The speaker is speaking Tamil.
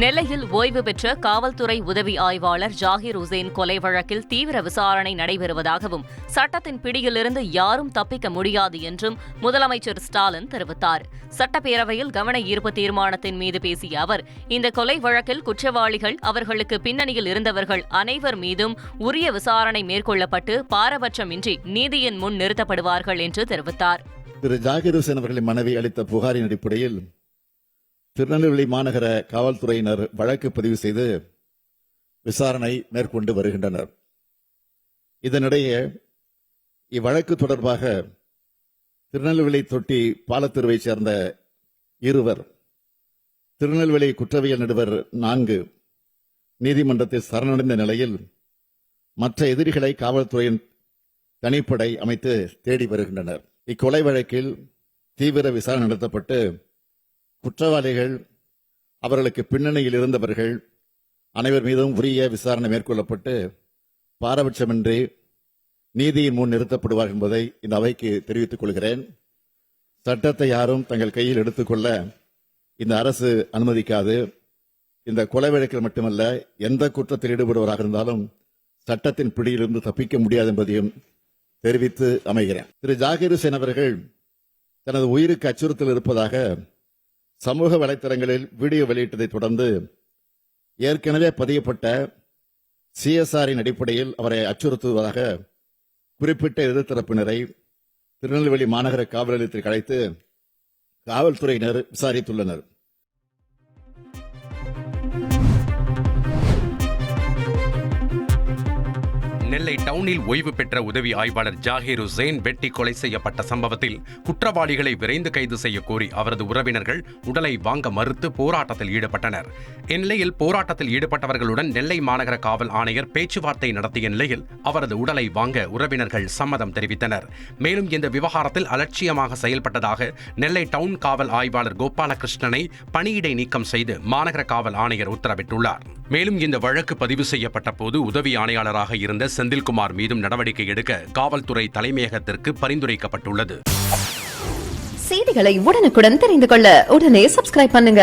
நெல்லையில் ஓய்வு பெற்ற காவல்துறை உதவி ஆய்வாளர் ஜாகிர் உசேன் கொலை வழக்கில் தீவிர விசாரணை நடைபெறுவதாகவும் சட்டத்தின் பிடியிலிருந்து யாரும் தப்பிக்க முடியாது என்றும் முதலமைச்சர் ஸ்டாலின் தெரிவித்தார். சட்டப்பேரவையில் கவன ஈர்ப்பு தீர்மானத்தின் மீது பேசிய அவர் இந்த கொலை வழக்கில் குற்றவாளிகள் அவர்களுக்கு பின்னணியில் இருந்தவர்கள் அனைவர் மீதும் உரிய விசாரணை மேற்கொள்ளப்பட்டு பாரபட்சமின்றி நீதியின் முன் நிறுத்தப்படுவார்கள் என்று தெரிவித்தார். திரு ஜாகிர் ஹுசேன் அவர்களின் மனைவி அளித்த புகாரின் அடிப்படையில் திருநெல்வேலி மாநகர காவல்துறையினர் வழக்கு பதிவு செய்து விசாரணை மேற்கொண்டு வருகின்றனர். இதனிடையே இவ்வழக்கு தொடர்பாக திருநெல்வேலி தொட்டி பாலத்தெருவைச் சேர்ந்த இருவர் திருநெல்வேலி குற்றவியல் நடுவர் நான்கு நீதிமன்றத்தில் சரணடைந்த நிலையில் மற்ற எதிரிகளை காவல்துறையின் தனிப்படை அமைத்து தேடி வருகின்றனர். இக்கொலை வழக்கில் தீவிர விசாரணை நடத்தப்பட்டு குற்றவாளிகள் அவர்களுக்கு பின்னணியில் இருந்தவர்கள் அனைவர் மீதும் உரிய விசாரணை மேற்கொள்ளப்பட்டு பாரபட்சமின்றி நீதியின் முன் நிறுத்தப்படுவார் என்பதை இந்த அவைக்கு தெரிவித்துக் கொள்கிறேன். சட்டத்தை யாரும் தங்கள் கையில் எடுத்துக்கொள்ள இந்த அரசு அனுமதிக்காது. இந்த கொலை வழக்கில் மட்டுமல்ல எந்த குற்றத்தில் ஈடுபடுவராக இருந்தாலும் சட்டத்தின் பிடியிலிருந்து தப்பிக்க முடியாது என்பதையும் தெரிவித்து அமைகிறேன். திரு. ஜாகிர் ஹுசேன் அவர்கள் தனது உயிருக்கு அச்சுறுத்தல் இருப்பதாக சமூக வலைத்தளங்களில் வீடியோ வெளியிட்டதை தொடர்ந்து ஏற்கனவே பதியப்பட்ட சிஎஸ்ஆரின் அடிப்படையில் அவரை அச்சுறுத்துவதாக குறிப்பிட்ட எதிர்த்தரப்பினரை திருநெல்வேலி மாநகர காவல் நிலையத்திற்கு அழைத்து காவல்துறையினர் விசாரித்துள்ளனர். நெல்லை டவுனில் ஓய்வு பெற்ற உதவி ஆய்வாளர் ஜாகிர் ஹுசேன் வெட்டி கொலை செய்யப்பட்ட சம்பவத்தில் குற்றவாளிகளை விரைந்து கைது செய்ய கோரி அவரது உறவினர்கள் உடலை வாங்க மறுத்து போராட்டத்தில் ஈடுபட்டனர். இந்நிலையில் போராட்டத்தில் ஈடுபட்டவர்களுடன் நெல்லை மாநகர காவல் ஆணையர் பேச்சுவார்த்தை நடத்திய நிலையில் அவரது உடலை வாங்க உறவினர்கள் சம்மதம் தெரிவித்தனர். மேலும் இந்த விவகாரத்தில் அலட்சியமாக செயல்பட்டதாக நெல்லை டவுன் காவல் ஆய்வாளர் கோபாலகிருஷ்ணனை பணியிடை நீக்கம் செய்து மாநகர காவல் ஆணையர் உத்தரவிட்டுள்ளார். மேலும் இந்த வழக்கு பதிவு செய்யப்பட்ட போது உதவி ஆணையாளராக இருந்த செந்தில்குமார் மீதும் நடவடிக்கை எடுக்க காவல்துறை தலைமையகத்திற்கு பரிந்துரைக்கப்பட்டுள்ளது. செய்திகளை உடனுக்குடன் தெரிந்து கொள்ள உடனே சப்ஸ்கிரைப் பண்ணுங்க.